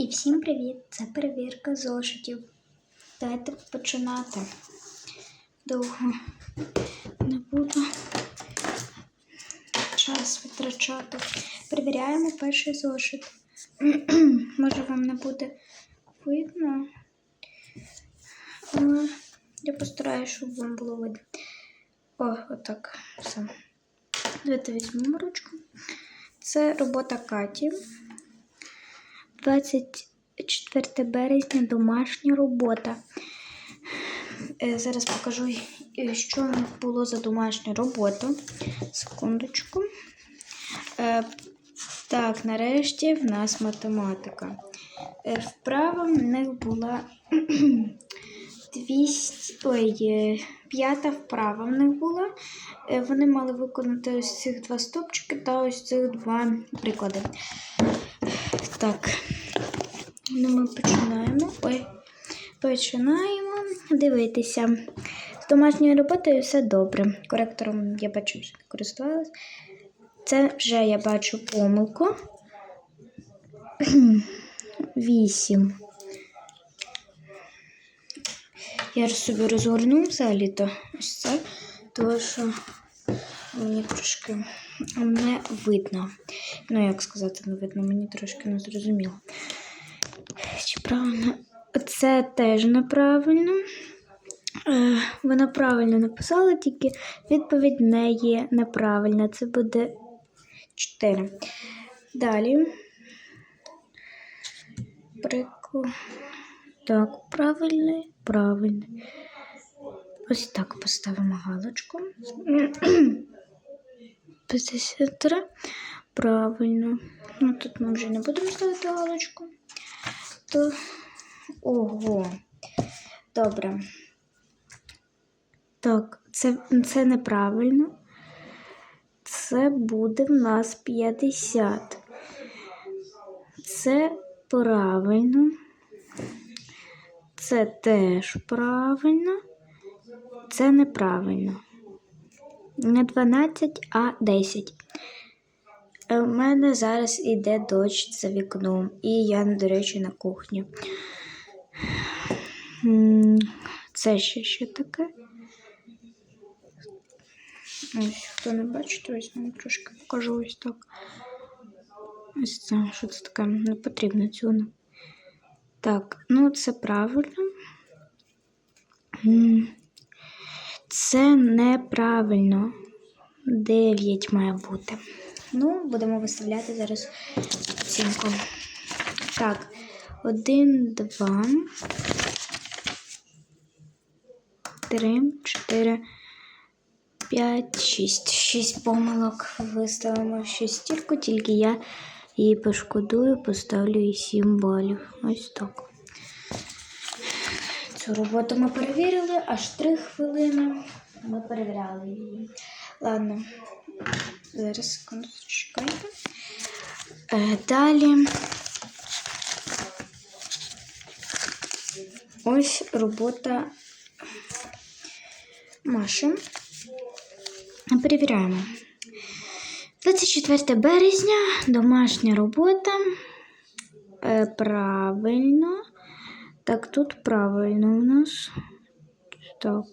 І всім привіт! Це перевірка зошитів. Давайте починати. Довго не буду час витрачати. Перевіряємо перший зошит. Може вам не буде видно. Але я постараюся, щоб вам було видно. О, отак. Все. Давайте візьмемо ручку. Це робота Каті. 24 березня домашня робота. Е, Зараз покажу, е, що було за домашня робота. Секундочку. Е, Так, нарешті в нас математика. Вправа в них була 200, ой, п'ята вправа в них була. Вони мали виконати ось цих два стопчики та ось цих два приклади. Так, ну ми починаємо. Ой, починаємо дивитися. З домашньою роботою все добре. Коректором я бачу, що не користувалася. Це вже я бачу помилку. 8. Я ж собі розгорнув взагалі-то ось це, тому що мені трошки не видно. Ну, як сказати, не видно, мені трошки не зрозуміло. Чи правильно? Це теж неправильно. Е, Вона правильно написала, тільки відповідь не є неправильна. Це буде 4. Далі. Приклад. Так, правильний, правильний. Ось так поставимо галочку. 53. Правильно. Ну, тут ми вже не будемо ставити галочку. То... Ого. Добре. Так, це, це неправильно. Це буде в нас 50. Це правильно. Це теж правильно. Це неправильно. Не 12, а 10. Е, У мене зараз іде дощ за вікном, і я, до речі, на кухні. Це ще що таке? Ось, хто не бачить, ось вам трошки покажу ось так. Ось це, що це таке? Не потрібно цього. Так, ну це правильно. Це неправильно. 9 має бути. Ну, будемо виставляти зараз оцінку. Так, 1, 2, 3, 4, 5, 6. 6 помилок виставимо в шестірку, тільки я її пошкодую, поставлю їй 7 балів. Ось так. Цю роботу ми перевірили, аж 3 хвилини. Ми перевіряли її. Ладно, зараз секунду чекайте. Е, далі. Ось робота Маші. Перевіряємо. 24 березня, домашня робота. Е, правильно. Так, тут правильно у нас. Так.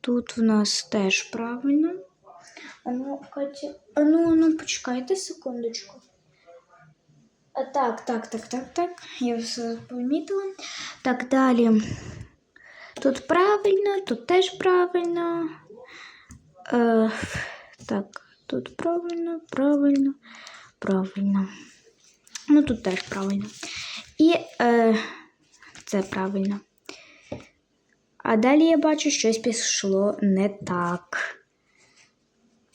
Тут в нас теж правильно. А ну, Катя, а ну, ну, почекайте секундочку. А, так, так, так, так, так. Я все помітила. Так, далі. Тут правильно, тут теж правильно. Е, так, тут правильно, правильно, правильно. Ну, тут теж правильно. І е, це правильно. А далі я бачу, щось пішло не так.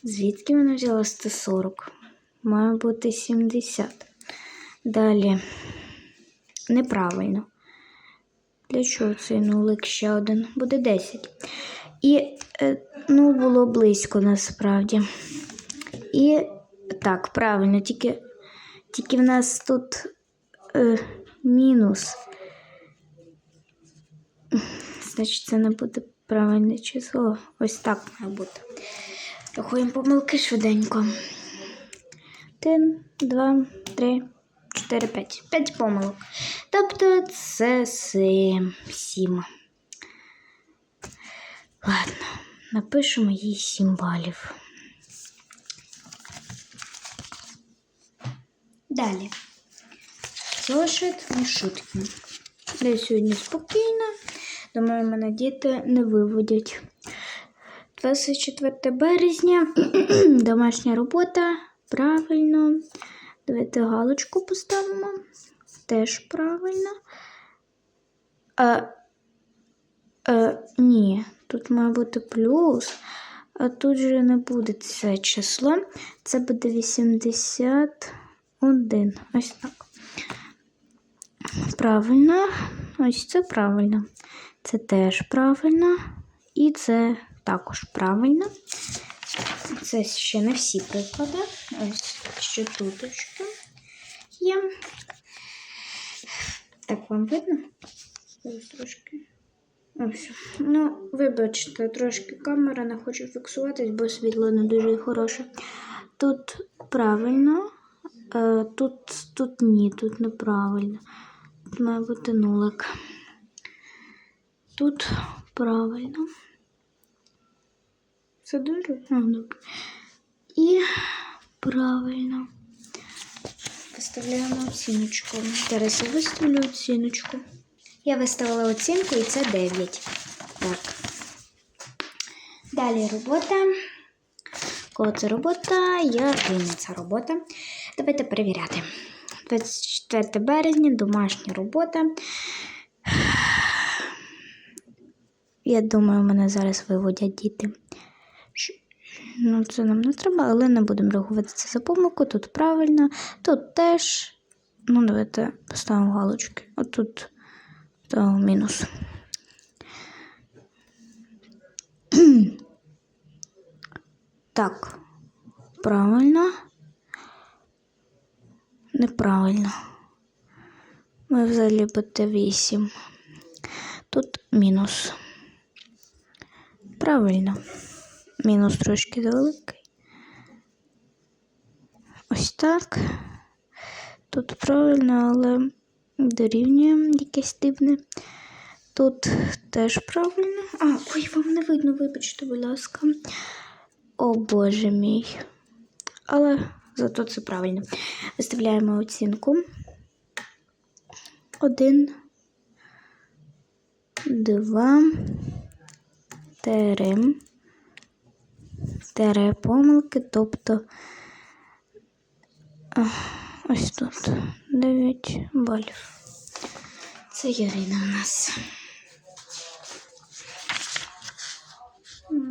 Звідки вона взяла 140? Має бути 70. Далі. Неправильно. Для чого цей нулик ще один? Буде 10. І, е, ну, було близько насправді. І так, правильно, тільки, тільки в нас тут е, мінус. Значить, це не буде правильне число. Ось так має бути. Рахуємо помилки швиденько. Один, два, три, 4, 5. 5 помилок. Тобто це 7. Ладно, напишемо їй 7 балів. Далі. Зошит шутки. Я сьогодні спокійно. Думаю, мене діти не виводять. 24 березня. Домашня робота. Правильно. Давайте галочку поставимо. Теж правильно. А, а, ні, тут має бути плюс. А тут же не буде це число. Це буде 81. Ось так. Правильно. Ось це правильно. Це теж правильно. І це також правильно. Це ще не всі приклади. Ось ще туточки є. Так, вам видно? Трошки. Ось. Ну, вибачте, трошки камера не хоче фіксуватись, бо світло не дуже хороше. Тут правильно, е, тут, тут ні, тут неправильно. Тут має бути нулик. Тут правильно. Це дуже А, добре. І правильно. Виставляємо оціночку. Зараз я виставлю оціночку. Я виставила оцінку і це 9. Так. Далі робота. Кого це робота? Я ця робота. Давайте перевіряти. 24 березня, домашня робота. Я думаю, мене зараз виводять діти. Ну, це нам не треба, але не будемо рахувати це за помилку. Тут правильно, тут теж. Ну, давайте поставимо галочки. Отут то мінус. Так, правильно. Неправильно. Ми взагалі буде 8. Тут мінус. Правильно. Мінус трошки великий. Ось так. Тут правильно, але дорівнює якесь дивне. Тут теж правильно. А, ой, вам не видно, вибачте, будь ласка. О Боже мій. Але зато це правильно. Виставляємо оцінку. Один, два, три, тере помилки, тобто ось тут 9 балів. Це Ярина в нас.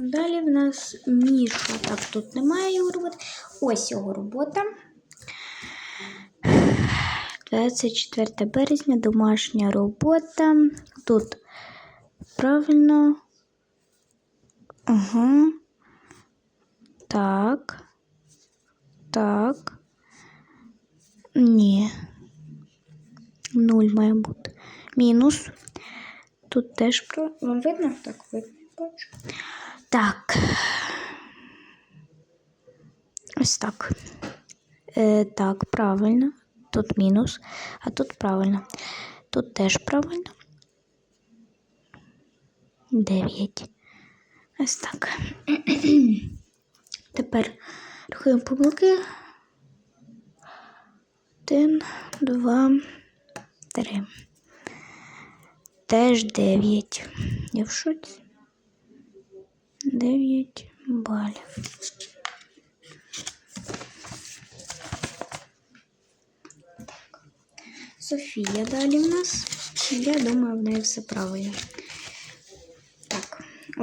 Далі в нас Міша. Так, тут немає його роботи. Ось його робота. 24 березня, домашня робота. Тут правильно. Ага. Так. Так. Ні. Нуль має бути. Мінус. Тут теж про. Вам видно? Так, видно. Бачу. Так. Ось так. Е, так, правильно. Тут мінус, а тут правильно. Тут теж правильно. 9. Ось так. Тепер рахуємо помилки. Один, два, три. Теж 9. Я в шоці. 9 балів. Софія далі в нас. Я думаю, в неї все правильно.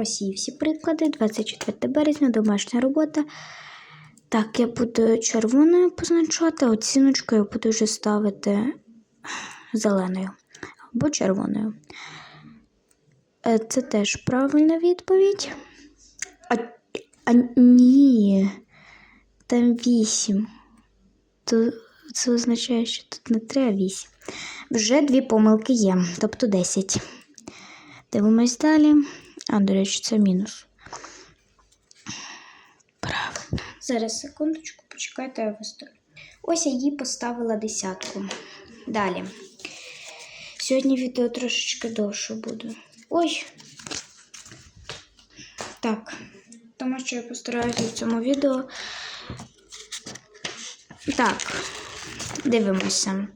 Ось всі приклади. 24 березня, домашня робота. Так, я буду червоною позначати, оціночку я буду вже ставити зеленою або червоною. Е, Це теж правильна відповідь. А, а ні, там 8. То це означає, що тут не 3, а 8. Вже дві помилки є, тобто 10. Дивимось далі. А, до речі, це мінус. Правильно. Зараз секундочку, почекайте, я виставлю. Ось я їй поставила десятку. Далі. Сьогодні відео трошечки довше буде. Ой. Так. Тому що я постараюся в цьому відео. Так. Дивимося.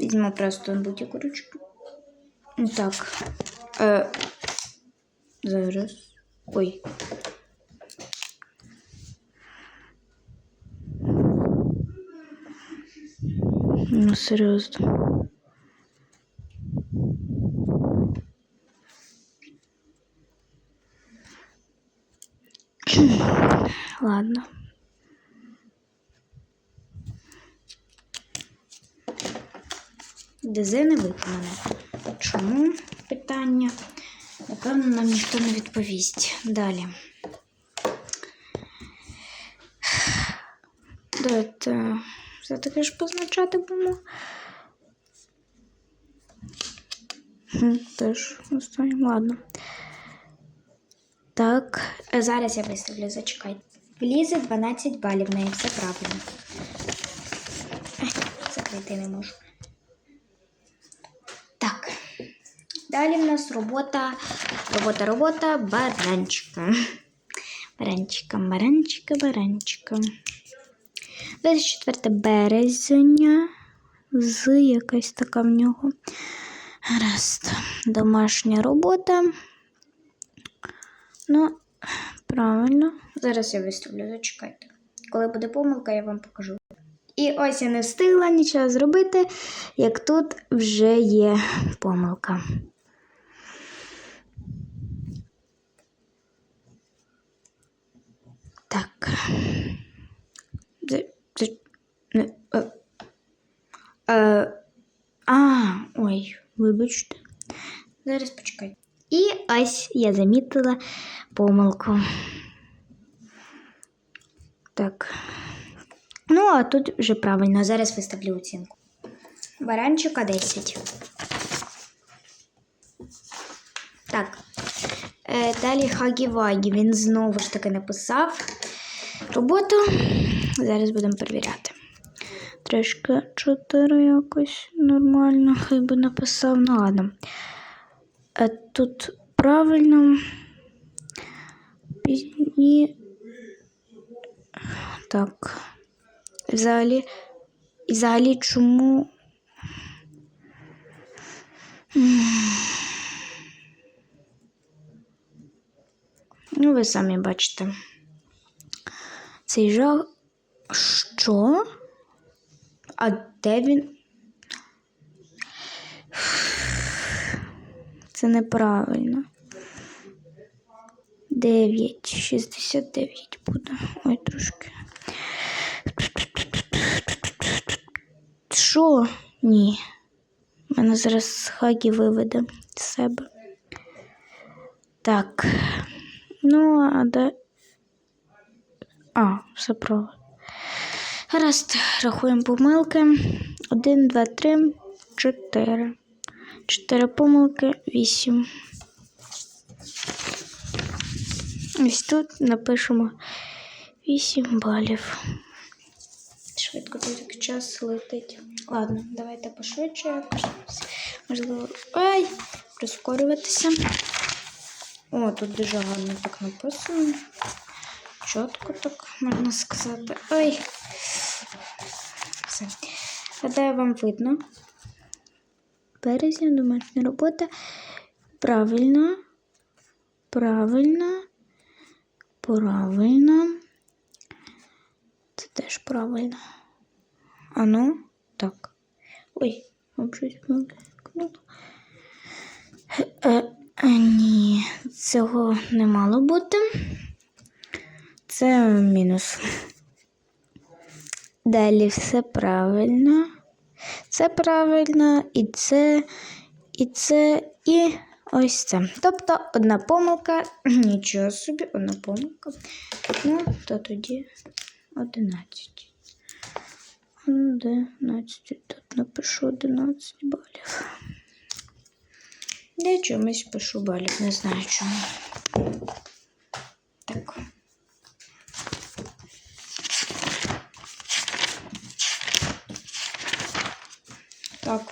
Візьму просто будь-яку ручку. Так. Е, зараз. Ой. Ну, серйозно. Ладно. ДЗ не виконане. Чому питання? Напевно, нам ніхто не відповість. Далі. Давайте все-таки ж позначати будемо. Теж останнім, ладно. Так, е, зараз я виставлю, зачекайте. Влізе 12 балів, в неї все правильно. Закрити не можу. Так. Далі в нас робота, робота, робота, баранчика. Баранчика, баранчика, баранчика. 24 березня. З якась така в нього. Гаразд. Домашня робота. Ну, правильно. Зараз я виставлю, зачекайте. Коли буде помилка, я вам покажу. І ось я не встигла нічого зробити, як тут вже є помилка. Так. Е, е, а, ой, вибачте. Зараз почекайте. І ось я замітила помилку. Так. Ну, а тут вже правильно. Зараз виставлю оцінку. Баранчика 10. Так. Е, далі Хагі-Вагі. Він знову ж таки написав роботу. Зараз будемо перевіряти. Трошки 4 якось нормально. Хай би написав. Ну ладно. Е, тут правильно. Пізні. Так. Взагалі, і взагалі чому. Ну, ви самі бачите. Цей жах. Що? А де він? Це неправильно. 9, 69 буде. Ой, трошки. Що? Ні. Мене зараз хагі виведе з себе. Так. Ну, а де. А, все правильно. Гаразд, рахуємо помилки. Один, два, три, чотири. Чотири помилки, вісім. Ось тут напишемо 8 балів. Швидко так час летить. Ладно, давайте пошвидше. Можливо. Ай! Прискорюватися. О, тут дуже гарно так написано. Чітко так можна сказати. Ой. Все. Гадаю, вам видно. Березня, домашня робота. Правильно. Правильно. Правильно. Це теж правильно. А ну, так. Ой, щось вимкнуло. Е, е, ні, цього не мало бути. Це мінус. Далі все правильно. Це правильно, і це, і це, і ось це. Тобто одна помилка, нічого собі, одна помилка. Ну, то тоді 11. 11. Тут напишу 11 балів. Я чомусь пишу балів, не знаю чому.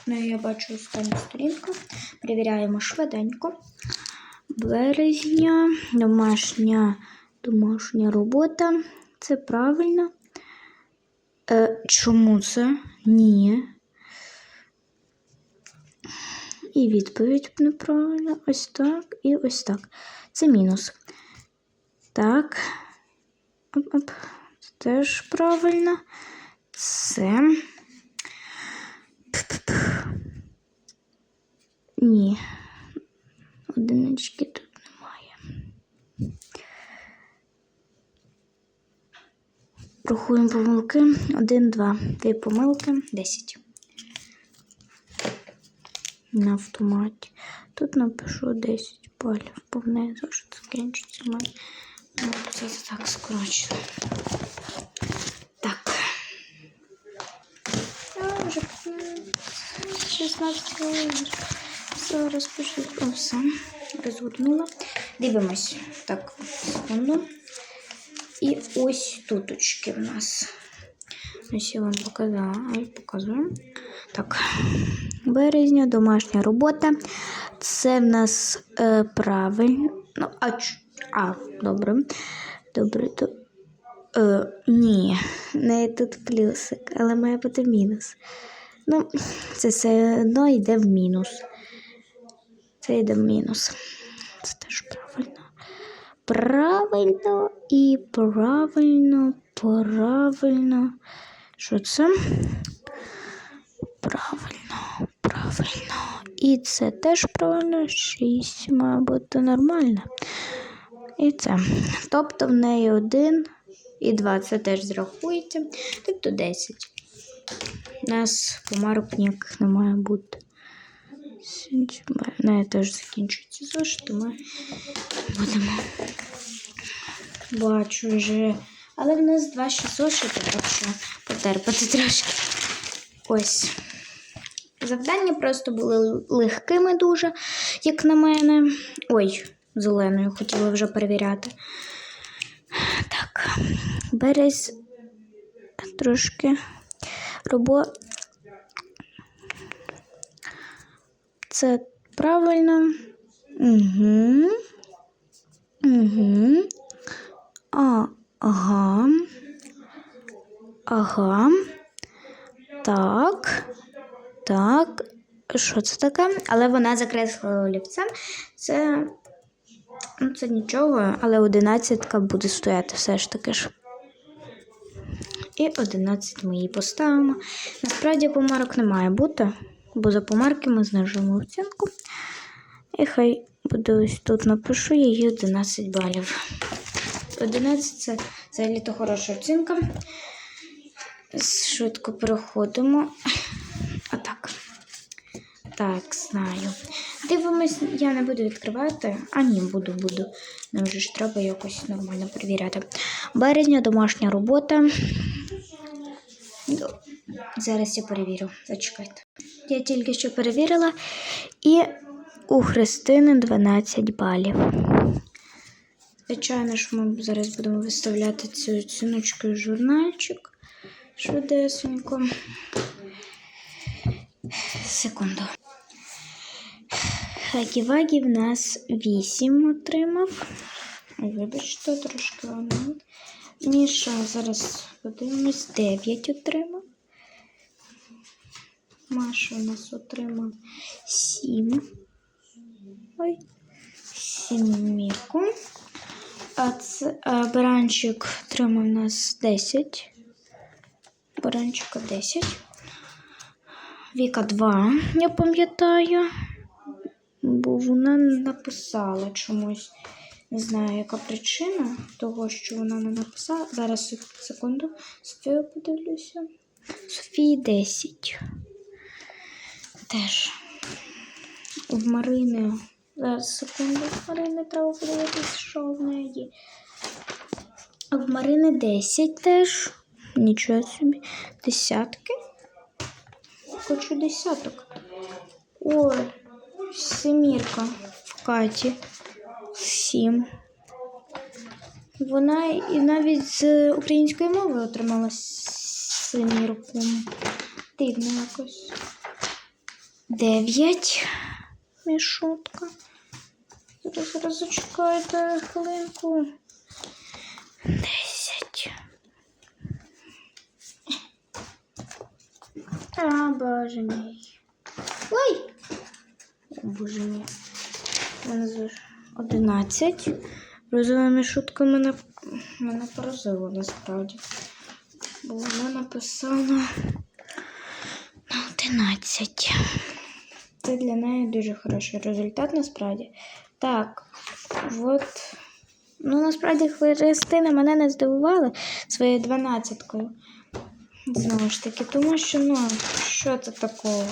Ну я бачу остання сторінка. Перевіряємо швиденько. Березня, домашня, домашня робота. Це правильно. Е, чому це? Ні. І відповідь неправильно. Ось так і ось так. Це мінус. Так. Оп-оп. Це теж правильно. Це. Ні. Одинички тут немає. Рахуємо помилки. Один, два. Дві помилки. Десять. На автоматі. Тут напишу 10 балів. Повне зошит закінчиться. Ми це так скорочено. Так. А, вже 16 хвилин. Зараз пишу. О, все. Розгорнула. Дивимось. Так, секунду. І ось туточки в нас. Ось я вам показала. Показую. Так. Березня, домашня робота. Це в нас е, правильно. Ну, а, а, добре. Добре, то. Е, ні, не тут плюсик, але має бути мінус. Ну, це все одно йде в мінус. Це йде мінус. Це теж правильно. Правильно і правильно, правильно. Що це? Правильно, правильно. І це теж правильно. 6 має бути нормально. І це. Тобто в неї 1 і 2 це теж зрахується. Тобто 10. У нас помарок ніяк не має бути. В неї теж закінчується зошит, ми будемо. Бачу вже. Але в нас два ще зошити, так що потерпати трошки. Ось. Завдання просто були легкими дуже, як на мене. Ой, зеленою хотіла вже перевіряти. Так, берез трошки робо. Це правильно. Угу. Угу. А, ага. Ага. Так. Так. Що це таке? Але вона закреслила олівцем. Це. Ну, це нічого, але одинадцятка буде стояти все ж таки ж. І 11 ми її поставимо. Насправді помарок не має бути, бо за помарки ми знижуємо оцінку. І хай буде ось тут напишу її 11 балів. 11 це взагалі то хороша оцінка. Швидко переходимо. Отак. Так, знаю. Дивимось, я не буду відкривати. А ні, буду, буду. Нам вже ж треба якось нормально перевіряти. Березня, домашня робота. Зараз я перевірю. Зачекайте. Я тільки що перевірила. І у Христини 12 балів. Звичайно ж, ми зараз будемо виставляти цю оціночку в журнальчик. Швидесенько. Секунду. Хагі-вагі в нас 8 отримав. Вибачте, трошки. Міша зараз подивимось, 9 отримав. Маша у нас отримав 7. Ой, сімірку. А це а баранчик отримав у нас 10. Баранчика 10. Віка 2, я пам'ятаю. Бо вона написала чомусь. Не знаю, яка причина того, що вона не написала. Зараз секунду. Софію подивлюся. Софії 10. Теж. В Марини. Зараз секунду. В Марини треба подивитися, що в неї. В Марини 10 теж. Нічого собі. Десятки. Хочу десяток. Ой, семірка в Каті. Сім. Вона і навіть з української мови отримала семірку. Дивно якось. 9. Мішутка. Зараз, зараз зачекайте хвилинку. 10. А, боже мій. Ой! О, боже мій. У мене з 11. Розова мішутка мене, мене поразила насправді. Бо вона написала на 11. Це для неї дуже хороший результат насправді. Так, от. Ну, насправді Христина мене не здивувала своєю 12-кою. Знову ж таки, тому що, ну, що це такого?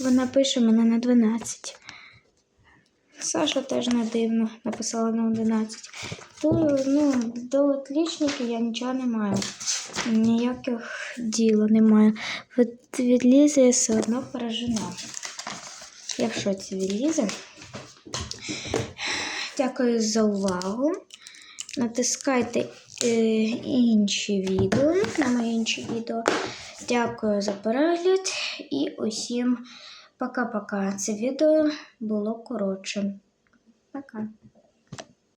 Вона пише мене на 12. Саша теж не дивно написала на 11. То, ну, до отлічників я нічого не маю. Ніяких діла немає. От від я все одно поражена. Я в шоці Дякую за увагу. Натискайте е, інші відео на мої інші відео. Дякую за перегляд і усім пока-пока. Це відео було коротше. Пока.